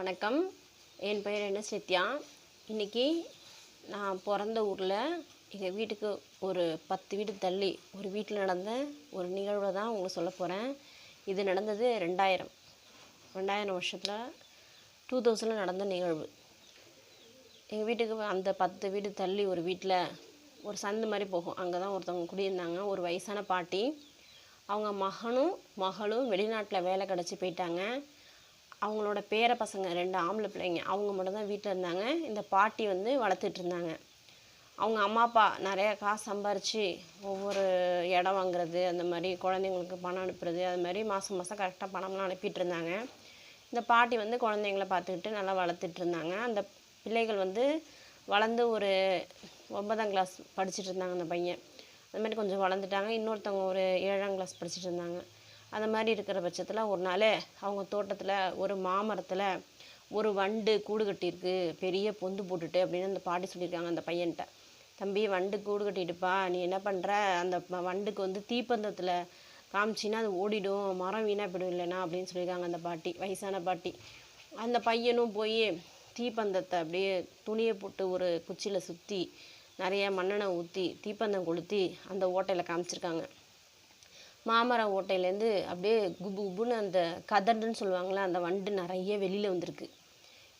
வணக்கம். என் பெயர் என்ன சித்யா இன்றைக்கி நான் பிறந்த ஊரில் எங்கள் வீட்டுக்கு ஒரு பத்து வீடு தள்ளி ஒரு வீட்டில் நடந்த ஒரு நிகழ்வை தான் உங்களுக்கு சொல்ல போகிறேன் இது நடந்தது ரெண்டாயிரம். ரெண்டாயிரம் வருஷத்தில் டூ தௌசண்டில் நடந்த நிகழ்வு. எங்கள் வீட்டுக்கு அந்த பத்து வீடு தள்ளி ஒரு வீட்டில் ஒரு சந்து மாதிரி போகும். அங்கே தான் ஒருத்தவங்க குடியிருந்தாங்க. ஒரு வயசான பாட்டி. அவங்க மகனும் மகளும் வெளிநாட்டில் வேலை கிடச்சி போயிட்டாங்க. அவங்களோட பேர பசங்க ரெண்டு ஆம்பளை பிள்ளைங்க அவங்க மட்டும் தான் வீட்டில் இருந்தாங்க. இந்த பாட்டி வந்து வளர்த்துட்டு இருந்தாங்க. அவங்க அம்மா அப்பா நிறையா காசு சம்பாரித்து ஒவ்வொரு இடம் வாங்குறது அந்த மாதிரி குழந்தைங்களுக்கு பணம் அனுப்புறது அது மாதிரி மாதம் மாதம் கரெக்டாக பணம்லாம் அனுப்பிட்டு இருந்தாங்க. இந்த பாட்டி வந்து குழந்தைங்கள பார்த்துக்கிட்டு நல்லா வளர்த்துட்டு இருந்தாங்க. அந்த பிள்ளைகள் வந்து வளர்ந்து ஒரு ஒன்பதாம் கிளாஸ் படிச்சுட்டு இருந்தாங்க அந்த பையன். அது மாதிரி கொஞ்சம் வளர்ந்துட்டாங்க. இன்னொருத்தவங்க ஒரு ஏழாம் கிளாஸ் படிச்சுட்டு இருந்தாங்க. அந்த மாதிரி இருக்கிற பட்சத்தில் ஒரு நாள் அவங்க தோட்டத்தில் ஒரு மாமரத்தில் ஒரு வண்டு கூடு கட்டியிருக்கு. பெரிய பொந்து போட்டுட்டு அப்படின்னு அந்த பாட்டி சொல்லியிருக்காங்க அந்த பையன்கிட்ட தம்பி வண்டு கூடு கட்டிட்டுப்பா. நீ என்ன பண்ணுற அந்த வண்டுக்கு வந்து தீப்பந்தத்தில் காமிச்சின்னா அது ஓடிடும். மரம் வீணாக போயிடும் இல்லைனா அப்படின்னு சொல்லியிருக்காங்க அந்த பாட்டி வயசான பாட்டி. அந்த பையனும் போய் தீப்பந்தத்தை அப்படியே துணியை போட்டு ஒரு குச்சியில் சுற்றி நிறைய மண்ணெண்ணை ஊற்றி தீப்பந்தம் கொளுத்தி அந்த ஓட்டையில் காமிச்சிருக்காங்க. மாமரம் ஓட்டையிலேருந்து அப்படியே குபு குபுன்னு அந்த கதண்டுன்னு சொல்லுவாங்களே அந்த வண்டு நிறைய வெளியில் வந்திருக்கு.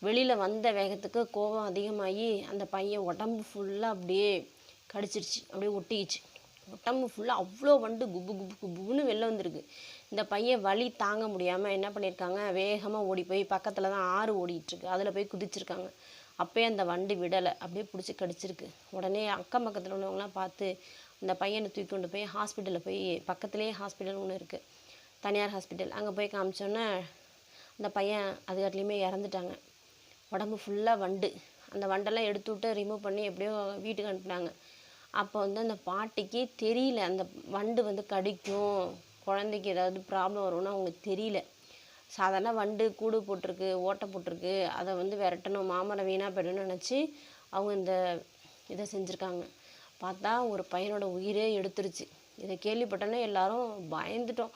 வெளியில் வந்த வேகத்துக்கு கோபம் அதிகமாகி அந்த பையன் உடம்பு ஃபுல்லாக அப்படியே கடிச்சிருச்சு அப்படியே ஒட்டிக்கிச்சு. உடம்பு ஃபுல்லாக அவ்வளோ வண்டு குபு குபு குபுன்னு வெளில வந்திருக்கு. இந்த பையன் வலி தாங்க முடியாமல் என்ன பண்ணியிருக்காங்க வேகமாக ஓடி போய் பக்கத்தில் தான் ஆறு ஓடிட்டுருக்கு. அதில் போய் குதிச்சிருக்காங்க. அப்போயே அந்த வண்டு விடலை அப்படியே பிடிச்சி கடிச்சிருக்கு. உடனே அக்கம் பக்கத்தில் உள்ளவங்களாம் பார்த்து இந்த பையனை தூக்கி கொண்டு போய் ஹாஸ்பிட்டலில் போய் பக்கத்துலேயே ஹாஸ்பிட்டல் ஒன்று இருக்குது தனியார் ஹாஸ்பிட்டல் அங்கே போய் காமிச்சோன்னே அந்த பையன் அதுக்காட்டிலையுமே இறந்துட்டாங்க. உடம்பு ஃபுல்லாக வண்டு. அந்த வண்டெல்லாம் எடுத்து விட்டு ரிமூவ் பண்ணி எப்படியோ வீட்டுக்கு அனுப்புனாங்க. அப்போ வந்து அந்த பாட்டிக்கு தெரியல அந்த வண்டு வந்து கடிக்கும் குழந்தைக்கு ஏதாவது ப்ராப்ளம் வரும்னு அவங்களுக்கு தெரியல. சாதாரண வண்டு கூடு போட்டிருக்கு ஓட்டை போட்டிருக்கு. அதை வந்து விரட்டணும் மாமரம் வீணாக போயிடணும்னு நினச்சி அவங்க இந்த இதை செஞ்சுருக்காங்க. பார்த்தா ஒரு பையனோட உயிரே எடுத்துருச்சு. இதை கேள்விப்பட்டோன்னே எல்லாரும் பயந்துட்டோம்.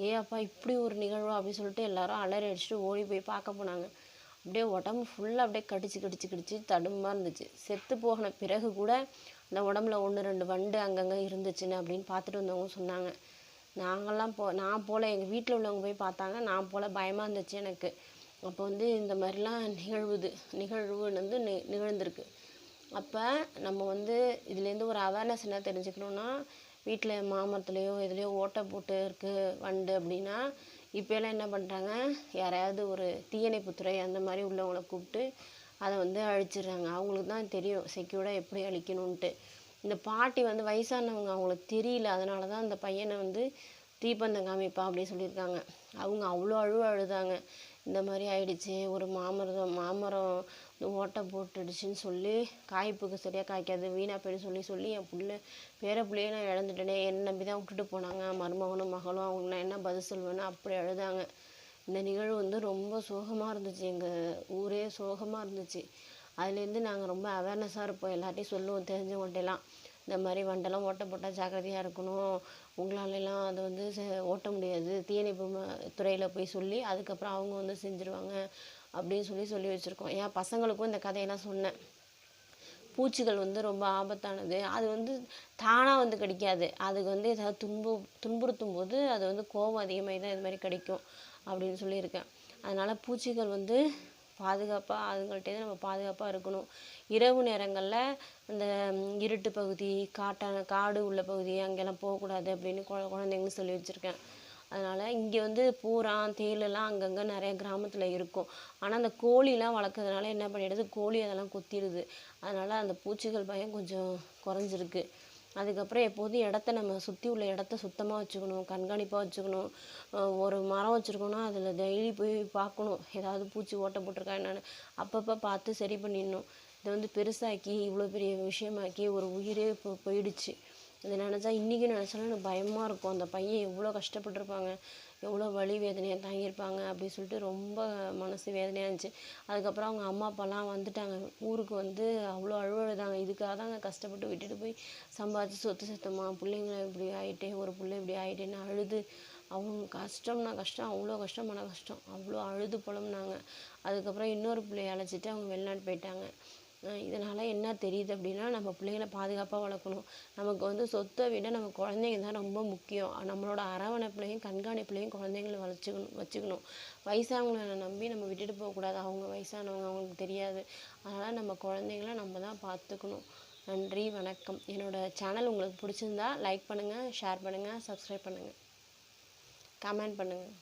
ஏ அப்பா இப்படி ஒரு நிகழ்வா? அப்படின்னு சொல்லிட்டு எல்லாரும் அலறி அடிச்சுட்டு ஓடி போய் பார்க்க போனாங்க. அப்படியே உடம்பு ஃபுல்லாக அப்படியே கடிச்சு கடிச்சு கடிச்சு தடுமா இருந்துச்சு. செத்து போகின பிறகு கூட அந்த உடம்புல ஒன்று ரெண்டு வண்டு அங்கங்கே இருந்துச்சுன்னு அப்படின்னு பார்த்துட்டு வந்தவங்க சொன்னாங்க. நாங்கள்லாம் போ நான் போல் எங்கள் வீட்டில் உள்ளவங்க போய் பார்த்தாங்க. நான் போல் பயமாக இருந்துச்சு எனக்கு. அப்போ வந்து இந்த மாதிரிலாம் நிகழ்வுது நிகழ்வு வந்து நி நிகழ்ந்திருக்கு. அப்போ நம்ம வந்து இதுலேருந்து ஒரு அவேர்னஸ் என்ன தெரிஞ்சுக்கணுன்னா வீட்டில் மாமரத்துலேயோ எதுலேயோ ஓட்டை போட்டு இருக்குது வண்டு அப்படின்னா இப்போலாம் என்ன பண்ணுறாங்க யாரையாவது ஒரு தீயணைப்புத்துறை அந்த மாதிரி உள்ளவங்களை கூப்பிட்டு அதை வந்து அழிச்சிடுறாங்க. அவங்களுக்கு தான் தெரியும் செக்யூர்டாக எப்படி அழிக்கணுன்ட்டு இந்த பாட்டி வந்து வயசானவங்க அவங்களுக்கு தெரியல. அதனால தான் அந்த பையனை வந்து தீப்பந்தம் காமிப்பா அப்படின்னு சொல்லியிருக்காங்க. அவங்க அவ்வளோ அழுவ அழுதாங்க. இந்த மாதிரி ஆயிடுச்சு. ஒரு மாமரம் மாமரம் இந்த ஓட்டை போட்டுடுச்சுன்னு சொல்லி காய்ப்புக்கு சரியாக காய்க்காது. வீணாக போயிடும் சொல்லி சொல்லி என் பிள்ளை பேர பிள்ளையே நான் இழந்துட்டேனே. என்னை நம்பி தான் விட்டுட்டு போனாங்க. மருமகனும் மகளும் அவங்களுக்கு நான் என்ன பதில் சொல்வேன்னு அப்படி அழுதாங்க. இந்த நிகழ்வு வந்து ரொம்ப சோகமாக இருந்துச்சு. எங்கள் ஊரே சோகமாக இருந்துச்சு. அதுலேருந்து நாங்கள் ரொம்ப அவேர்னஸாக இருப்போம். எல்லார்ட்டையும் சொல்லுவோம் தெரிஞ்சவங்கள்ட்டெல்லாம் இந்த மாதிரி வண்டெல்லாம் ஓட்ட போட்டால் ஜாக்கிரதையாக இருக்கணும். உங்களாலெல்லாம் அதை வந்து செ- ஓட்ட முடியாது. தீயணைப்பு துறையில் போய் சொல்லி அதுக்கப்புறம் அவங்க வந்து செஞ்சுருவாங்க அப்படின்னு சொல்லி சொல்லி வச்சுருக்கோம். என் பசங்களுக்கும் இந்த கதையெல்லாம் சொன்னேன். பூச்சிகள் வந்து ரொம்ப ஆபத்தானது. அது வந்து தானாக வந்து கிடைக்காது. அதுக்கு வந்து ஏதாவது துன்பு துன்புறுத்தும் போது அது வந்து கோபம் அதிகமாகி தான் இது மாதிரி கிடைக்கும் அப்படின்னு சொல்லியிருக்கேன். அதனால் பூச்சிகள் வந்து பாதுகாப்பாக அதுங்கள்ட்ட நம்ம பாதுகாப்பாக இருக்கணும். இரவு நேரங்களில் இந்த இருட்டு பகுதி காட்டான காடு உள்ள பகுதி அங்கெல்லாம் போகக்கூடாது அப்படின்னு குழ குழந்தைங்களுக்கு சொல்லி வச்சுருக்கேன். அதனால் இங்கே வந்து பூரா தேலெல்லாம் அங்கங்கே நிறைய கிராமத்தில் இருக்கும். ஆனால் அந்த கோழிலாம் வளர்க்கறதுனால என்ன பண்ணிடுது? கோழி அதெல்லாம் கொத்திடுது. அதனால் அந்த பூச்சிகள் பயம் கொஞ்சம் குறைஞ்சிருக்கு. அதுக்கப்புறம் எப்போதும் இடத்த நம்ம சுற்றி உள்ள இடத்த சுத்தமாக வச்சுக்கணும் கண்காணிப்பாக வச்சுக்கணும். ஒரு மரம் வச்சுருக்கோன்னா அதில் டெய்லி போய் பார்க்கணும். ஏதாவது பூச்சி ஓட்டை போட்டிருக்கா என்னென்னு அப்பப்போ பார்த்து சரி பண்ணிடணும். இதை வந்து பெருசாக்கி இவ்வளோ பெரிய விஷயமாக்கி ஒரு உயிரே இப்போ போயிடுச்சு. இதை நினச்சா இன்றைக்கும் நினச்சாலும் எனக்கு பயமாக இருக்கும். அந்த பையன் எவ்வளோ கஷ்டப்பட்டிருப்பாங்க எவ்வளோ வலி வேதனையாக தாங்கியிருப்பாங்க அப்படின்னு சொல்லிட்டு ரொம்ப மனசு வேதனையாக இருந்துச்சு. அதுக்கப்புறம் அவங்க அம்மா அப்பாலாம் வந்துட்டாங்க. ஊருக்கு வந்து அவ்வளோ அழுவழுதாங்க. இதுக்காக தாங்க கஷ்டப்பட்டு விட்டுட்டு போய் சம்பாதிச்சு சொத்து சுத்தமாக பிள்ளைங்க இப்படி ஆயிட்டே ஒரு பிள்ளை இப்படி ஆகிட்டேன்னு அழுது. அவங்க கஷ்டம்னா கஷ்டம் அவ்வளோ கஷ்டம் மன கஷ்டம். அவ்வளோ அழுது புலம்புனாங்க. அதுக்கப்புறம் இன்னொரு பிள்ளைய அழைச்சிட்டு அவங்க வெளிநாடு போயிட்டாங்க. இதனால் என்ன தெரியுது அப்படின்னா நம்ம பிள்ளைங்கள பாதுகாப்பாக வளர்க்கணும். நமக்கு வந்து சொத்தை விட நம்ம குழந்தைங்க தான் ரொம்ப முக்கியம். நம்மளோட அரவணைப்புலையும் கண்காணிப்புலையும் குழந்தைங்கள வளர்ச்சிக்கணும் வச்சுக்கணும். வயசானவங்கள நம்பி நம்ம விட்டுட்டு போகக்கூடாது. அவங்க வயசானவங்க அவங்களுக்கு தெரியாது. அதனால் நம்ம குழந்தைங்கள நம்ம தான் பார்த்துக்கணும். நன்றி வணக்கம். என்னோடய சேனல் உங்களுக்கு பிடிச்சிருந்தா லைக் பண்ணுங்கள் ஷேர் பண்ணுங்கள் சப்ஸ்கிரைப் பண்ணுங்கள் கமெண்ட் பண்ணுங்கள்